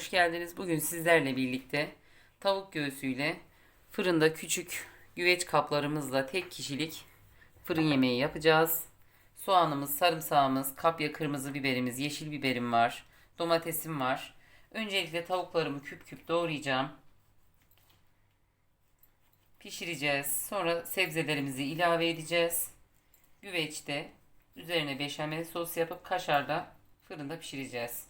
hoş geldiniz. Bugün sizlerle birlikte tavuk göğsüyle fırında küçük güveç kaplarımızla tek kişilik fırın yemeği yapacağız. Soğanımız, sarımsağımız, kapya kırmızı biberimiz, yeşil biberim var. Domatesim var. Öncelikle tavuklarımı küp küp doğrayacağım. Pişireceğiz. Sonra sebzelerimizi ilave edeceğiz. Güveçte üzerine beşamel sos yapıp kaşarla fırında pişireceğiz.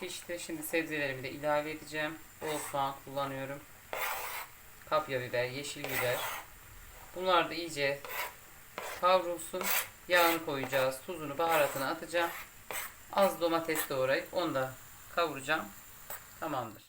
pişti. Şimdi sebzelerimi de ilave edeceğim. Bol soğan kullanıyorum. Kapya biber, yeşil biber. Bunlar da iyice kavrulsun. Yağını koyacağız. Tuzunu, baharatını atacağım. Az domates doğrayıp onu da kavuracağım. Tamamdır.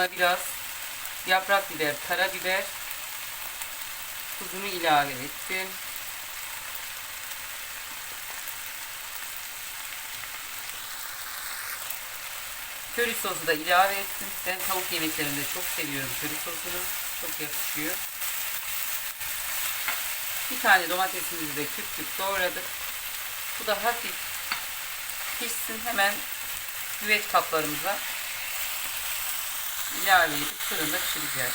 Buna biraz yaprak biber, karabiber, tuzunu ilave ettim. Köri sosu da ilave ettim. Ben tavuk yemeklerinde çok seviyorum köri sosunu. Çok yakışıyor. Bir tane domatesimizi de küp küp doğradık. Bu da hafif pişsin. Hemen güveç kaplarımıza ilave edip fırında pişireceğiz.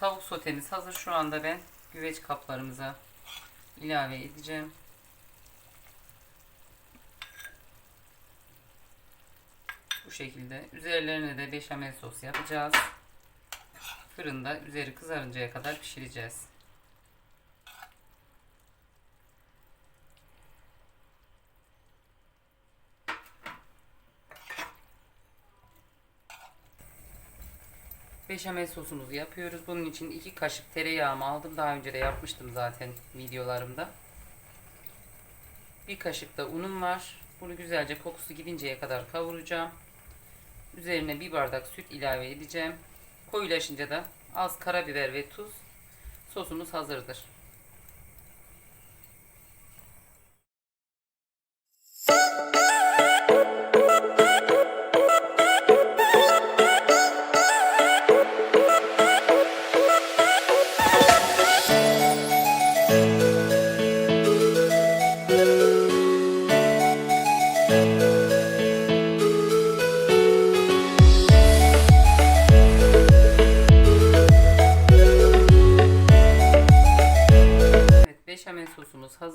Tavuk sotemiz hazır. Şu anda ben güveç kaplarımıza ilave edeceğim. Bu şekilde. Üzerlerine de beşamel sos yapacağız. Fırında üzeri kızarıncaya kadar pişireceğiz. Beşamel sosumuzu yapıyoruz. Bunun için 2 kaşık tereyağımı aldım. Daha önce de yapmıştım zaten videolarımda. Bir kaşık da unum var. Bunu güzelce kokusu gidinceye kadar kavuracağım. Üzerine bir bardak süt ilave edeceğim. Koyulaşınca da az karabiber ve tuz sosumuz hazırdır.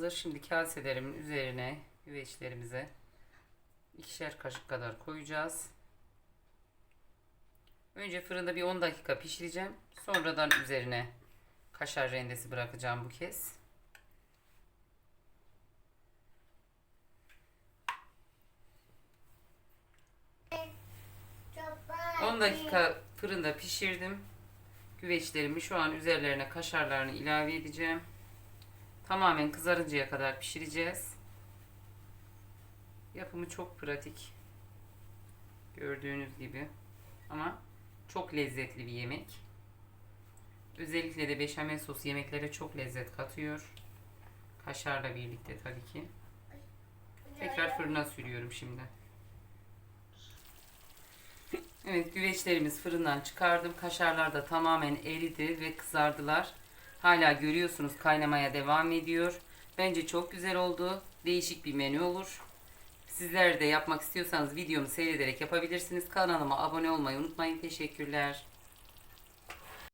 Kabımıza şimdi kaselerimin üzerine güveçlerimize ikişer kaşık kadar koyacağız. Önce fırında bir 10 dakika pişireceğim. Sonradan üzerine kaşar rendesi bırakacağım bu kez. Çok 10 dakika fırında pişirdim. Güveçlerimi şu an üzerlerine kaşarlarını ilave edeceğim. Tamamen kızarıncaya kadar pişireceğiz. Yapımı çok pratik. Gördüğünüz gibi. Ama çok lezzetli bir yemek. Özellikle de beşamel sos yemeklere çok lezzet katıyor. Kaşarla birlikte tabii ki. Tekrar fırına sürüyorum şimdi. Evet güveçlerimiz fırından çıkardım. Kaşarlar da tamamen eridi ve kızardılar. Hala görüyorsunuz kaynamaya devam ediyor. Bence çok güzel oldu. Değişik bir menü olur. Sizler de yapmak istiyorsanız videomu seyrederek yapabilirsiniz. Kanalıma abone olmayı unutmayın. Teşekkürler.